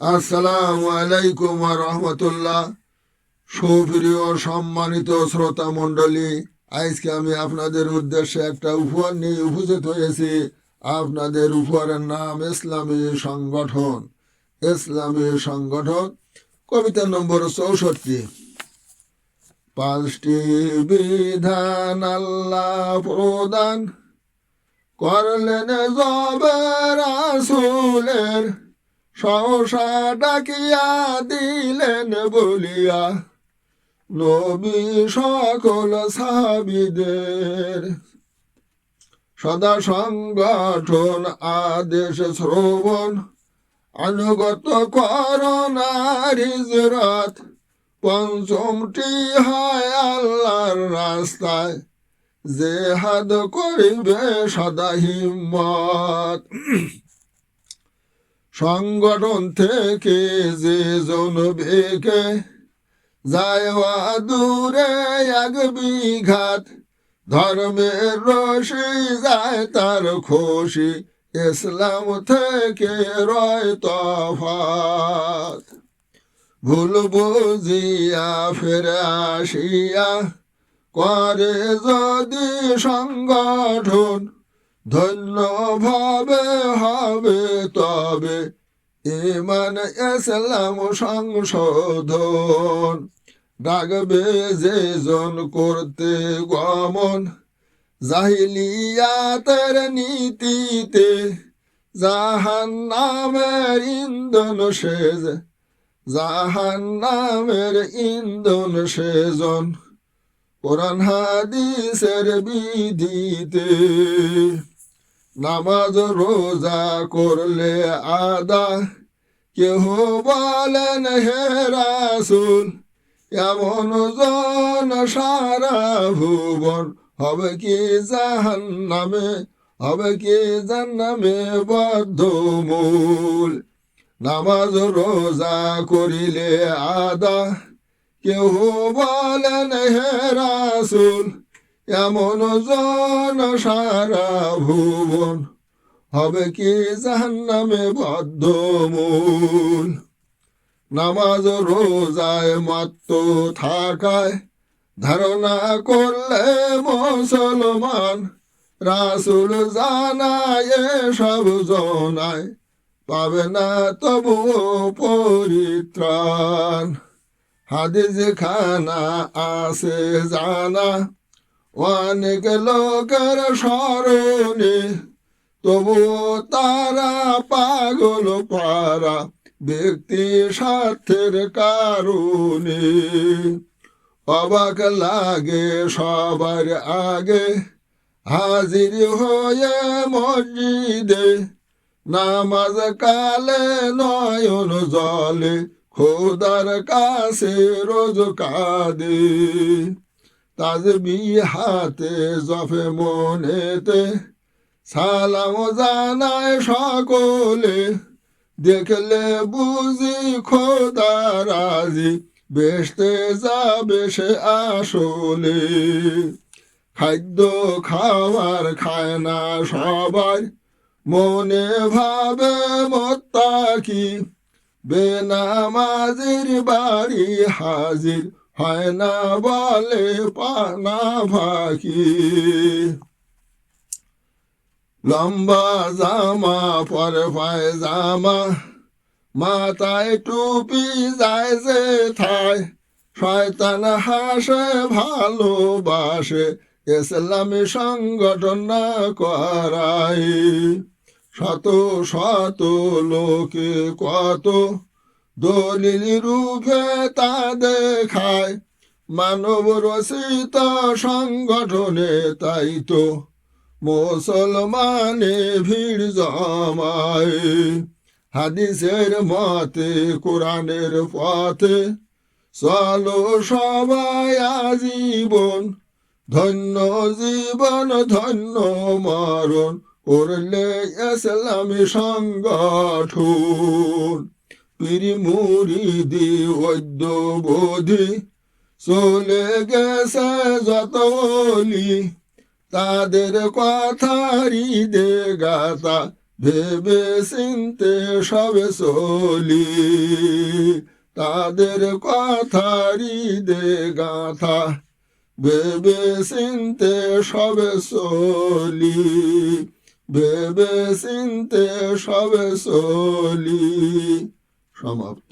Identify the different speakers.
Speaker 1: আসসালামু আলাইকুম রহমতুল্লাহ সুপ্রিয় সম্মানিত শ্রোতা মণ্ডলী, আজকে আমি আপনাদের উদ্দেশ্যে একটা উপহার নিয়ে উপস্থিত হয়েছি। আপনাদের উপহারের নাম ইসলামী সংগঠন। ইসলামী সংগঠন, কবিতা নম্বর চৌষট্টি। পাঁচটি বিধান আল্লাহ প্রদান করলেন জবের আসুলের সহসা ডাকিয়া দিলেন বলিয়া, নবী সকল সাবিদের সদা সংগঠন, আদেশ শ্রবণ অনুগত করোনার হিজরত পঞ্চমটি হয় আল্লাহর রাস্তায়, জেহাদ করিবে সদা হিম্মত। সংগঠন থেকে যে জন বেকে যায় দূরে এক বিঘাত, ধর্মের রশি যায় তার খুশি ইসলাম থেকে রয় তফাত। ভুল বুঝিয়া ফেরে আসিয়া করে যদি সংগঠন ধন্য ভাবে হবে তবে ইমান, ইসলাম, সংশোধন। ডাকবে যে জন করতে গমন, জাহিলিয়াতের নীতিতে জাহান নামের ইন্ধন সেজ জাহান নামের ইন্ধন সেজন কোরআন হাদিসের বিধিতে। নামাজ রোজা করলে আদা। কেহ বলেন, হে রাসুল, এমন জন সারা ভুবন হবে কি জাহান নামে হবে কি বদ্ধ মূল নামাজ রোজা করিলে আদা। কেহ বলেন, হে রাসুল এমন জন সারা ভুবন হবে কি জাহান্নামে বদ্ধ মূল নামাজ রোজায় মত্ত থাকায় ধারণা করলে মুসলমান, রাসুল জানায় সব জনায় পাবে না তবু পরিত্রাণ। হাদিস খানা আছে জানা। অনেক লোকের স্মরণে তবু তারা পাগল পারা ব্যক্তি স্বার্থের কারণে। অবাক লাগে সবার আগে হাজির হয়ে মসজিদে। নামাজ কালে নয়ন জলে খোদার কাছে রোজ কাঁদে। তাজবি হাতে, জফে মনেতে। সালাম জানায় সকলে, দেখলে বুঝি খোদা রাজি। বেসতে যাবে সে আসলে। খাদ্য খাওয়ার খায় না সবাই, মনে ভাবে মত্তা কি বেনামাজির বাড়ি হাজির হয় বলে পানা ফাঁকি লম্বা জামা পরে পায় জামা, মাথায় টুপি যায় যে থায় শয়তান হাসে, ভালোবাসে, ইসলামী সংগঠন না করায়। শত শত লোকে কত দলিল রূপে তা দেখায়। মানব রচিত সংগঠনে তাই তো মুসলমানে ভিড় জমায়। হাদিসের মতে, কোরআনের পথে চলো সবাই আজীবন। ধন্য জীবন, ধন্য মরণ, করলে ইসলামী সংগঠন। পিরি মুরিদি ঐদ্য বোধি। চলে গেছে যত অলি তাদের কথা হৃদে গাতা ভেবে চিনতে সবে চলি। তাদের কথা হৃদে গাথা ভেবে চিনতে সবে চলি। ভেবে চিনতে সবে চলি। সমাপ্ত